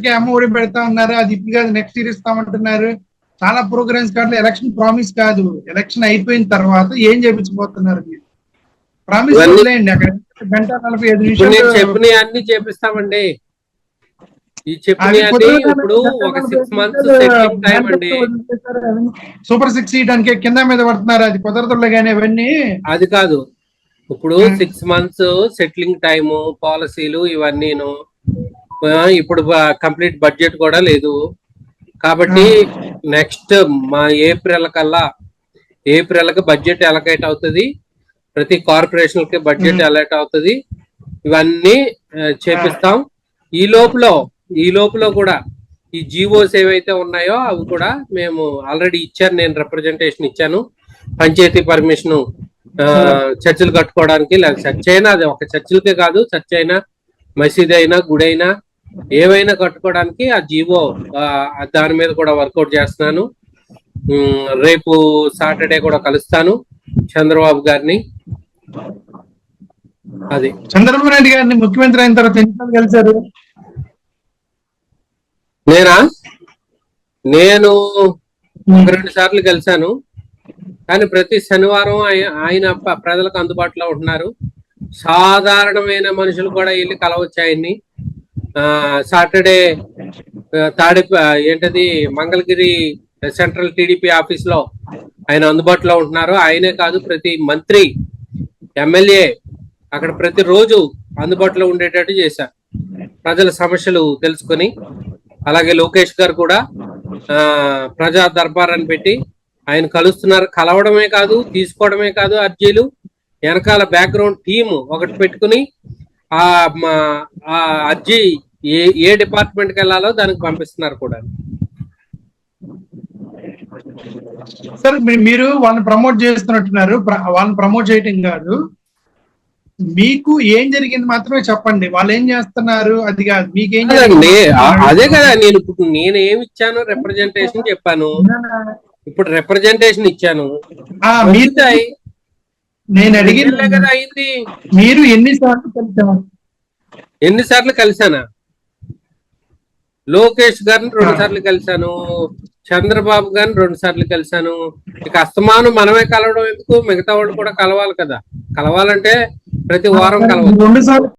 లక్షలకి అమ్మ ఒడి పెడతా ఉన్నారు. అది ఇప్పుడు కాదు నెక్స్ట్ ఇయర్ ఇస్తామంటున్నారు. చాలా ప్రోగ్రామ్స్ కాదు ఎలక్షన్ ప్రామిస్ కాదు. ఎలక్షన్ అయిపోయిన తర్వాత ఏం చేపించబోతున్నారు మీరు? ప్రామిస్ ఇవన్నీ- వదిలేయండి అక్కడ గంట నలభై ఐదు నిమిషాలు అన్ని చేపిస్తామండి. ఈ ఇప్పుడు ఒక సిక్స్ మంత్స్ టైం అండి. సూపర్ సిక్స్ ఇయడానికి కింద మీద పడుతున్నారు. అది కుదరదులే కానీ అవన్నీ. అది కాదు. ఇప్పుడు. సిక్స్ మంత్స్ సెటిలింగ్ టైము పాలసీలు ఇవన్నీను ఆ, ఇప్పుడు కంప్లీట్ బడ్జెట్ కూడా లేదు. కాబట్టి నెక్స్ట్ మా ఏప్రిల్ కల్లా ఏప్రిల్కి బడ్జెట్ ఎలకేట్ అవుతుంది. ప్రతి కార్పొరేషన్కి బడ్జెట్. అలర్ట్ అవుతుంది. ఇవన్నీ చేపిస్తాం. ఈ లోపల ఈ లోపల కూడా ఈ జీవోస్ ఏవైతే ఉన్నాయో అవి కూడా మేము ఆల్రెడీ ఇచ్చాను నేను రిప్రజెంటేషన్ ఇచ్చాను. పంచాయతీ పర్మిషన్ చర్చిలు కట్టుకోవడానికి లేదా చర్చ్ అయినా అది ఒక చర్చిలకే కాదు చర్చ్ అయినా మసీద్ అయినా గుడి అయినా ఏవైనా కట్టుకోవడానికి ఆ జీవో దాని మీద కూడా వర్కౌట్ చేస్తున్నాను. రేపు సాటర్డే కూడా కలుస్తాను చంద్రబాబు గారిని. అది. చంద్రబాబు నాయుడు గారిని ముఖ్యమంత్రి అయిన తర్వాత ఎన్నిసార్లు కలిశారు నేనా? నేను రెండు సార్లు కలిశాను కానీ ప్రతి శనివారం ఆయ- ఆయన ప్రజలకు అందుబాటులో ఉంటున్నారు. సాధారణమైన మనుషులు కూడా వెళ్ళి కలవచ్చు ఆయన్ని. సాటర్డే ఆ, తాడి ఏంటది మంగళగిరి సెంట్రల్ టీడీపీ ఆఫీస్లో ఆయన అందుబాటులో ఉంటున్నారు. ఆయనే కాదు ప్రతి మంత్రి ఎమ్మెల్యే అక్కడ ప్రతిరోజు అందుబాటులో ఉండేటట్టు చేశారు. ప్రజల సమస్యలు తెలుసుకొని అలాగే లోకేష్ గారు కూడా ఆ ప్రజా దర్బార్ అని పెట్టి ఆయన కలుస్తున్నారు. కలవడమే కాదు తీసుకోవడమే కాదు అర్జీలు. వెనకాల బ్యాక్గ్రౌండ్ టీమ్ ఒకటి పెట్టుకుని ఆ మా- ఆ అర్జీ ఏ ఏ డిపార్ట్మెంట్కి వెళ్ళాలో దానికి పంపిస్తున్నారు కూడా. సార్ మీరు వాళ్ళని ప్రమోట్ చేస్తున్నట్టున్నారు. వాళ్ళని ప్రమోట్ చేయటం కాదు. మీకు ఏం జరిగింది మాత్రమే చెప్పండి. వాళ్ళు ఏం చేస్తున్నారు? అది కాదు. మీకేం అదండి, ఆ- అదే కదా నేను ఇప్పుడు నేను ఏమి ఇచ్చాను రిప్రజెంటేషన్ చెప్పాను. ఇప్పుడు రిప్రజెంటేషన్ ఇచ్చాను. మీరు మిగతాయి నేను అడిగింది కదా అయింది. మీరు ఎన్నిసార్లు కలిసారు? ఎన్నిసార్లు కలిసానా? లోకేష్ గారిని రెండు సార్లు కలిశాను చంద్రబాబు గారిని రెండు సార్లు కలిశాను ఇక అస్తమానం మనమే కలవడం ఎందుకు? మిగతా వాళ్ళు కూడా కలవాలి కదా. కలవాలంటే ప్రతి వారం కలవాలి. రెండు సార్లు